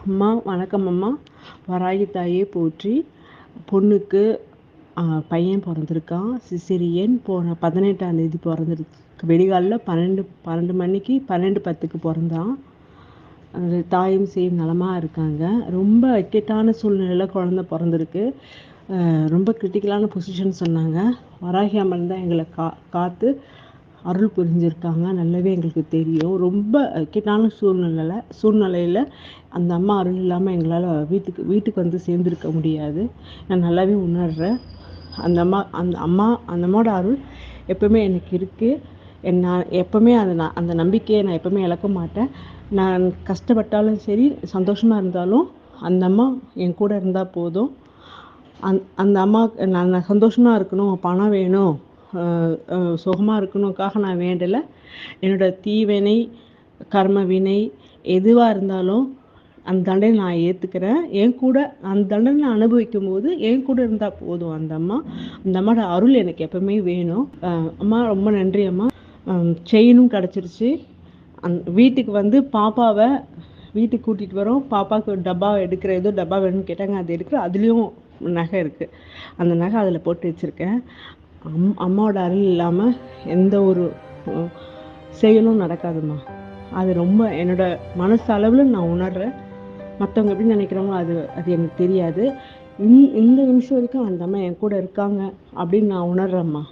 அம்மா வணக்கம் அம்மா. வராகி தாயே போற்றி. பொண்ணுக்கு பையன் பிறந்திருக்கான். சிசிரியன் போன பதினெட்டாம் தேதி பிறந்திருக்கு. வெடிகாலில் பன்னெண்டு பன்னெண்டு மணிக்கு பன்னெண்டு பத்துக்கு பிறந்தான். அது தாயும் சேயும் நலமாக இருக்காங்க. ரொம்ப இக்கட்டான சூழ்நிலையில் குழந்த பிறந்திருக்கு. ரொம்ப கிரிட்டிக்கலான பொசிஷன் சொன்னாங்க. வராகி அம்மன் தான் எங்களை கா காத்து அருள் புரிஞ்சிருக்காங்க. நல்லாவே எங்களுக்கு தெரியும். ரொம்ப இக்கட்டான சூழ்நிலையில் சூழ்நிலையில் அந்த அம்மா அருள் இல்லாமல் எங்களால் வீட்டுக்கு வீட்டுக்கு வந்து சேர்ந்துருக்க முடியாது. நான் நல்லாவே உணர்றேன். அந்த அம்மா அந்த அம்மா அந்த அம்மாவோட அருள் எப்பவுமே எனக்கு இருக்குது நான் எப்பவுமே அதை நான் அந்த நம்பிக்கையை நான் எப்பவுமே இழக்க மாட்டேன். நான் கஷ்டப்பட்டாலும் சரி சந்தோஷமாக இருந்தாலும் அந்த அம்மா என் கூட இருந்தால் போதும். அந் அந்த அம்மா நான் சந்தோஷமாக இருக்கணும் பணம் வேணும். சுகமாக இருக்கணுக்காக நான் வேண்டலை. என்னோட தீவினை கர்ம வினை எதுவாக இருந்தாலும் அந்த தண்டனை நான் ஏற்றுக்கிறேன் என் கூட அந்த தண்டனை நான் அனுபவிக்கும் போது என் கூட இருந்தால் போதும் அந்த அம்மா. அந்த அம்மாவோட அருள் எனக்கு எப்பவுமே வேணும். அம்மா ரொம்ப நன்றி அம்மா. செயினும் கிடச்சிருச்சு. அந் வீட்டுக்கு வந்து பாப்பாவை வீட்டுக்கு கூட்டிகிட்டு வரோம். பாப்பாவுக்கு டப்பா எடுக்கிற ஏதோ டப்பா வேணும்னு கேட்டாங்க. அது எடுக்கிற அதுலேயும் நகை இருக்குது அந்த நகை அதில் போட்டு வச்சுருக்கேன். அம் அம்மாவோட அருள் இல்லாமல் எந்த ஒரு செயலும் நடக்காதும்மா. அது ரொம்ப என்னோட மனசளவில் நான் உணர்றேன். மற்றவங்க எப்படி நினைக்கிறாங்களோ அது அது எனக்கு தெரியாது. இந் இந்த நிமிஷம் வரைக்கும் அந்த அம்மா என் கூட இருக்காங்க அப்படின்னு நான் உணர்றேம்மா.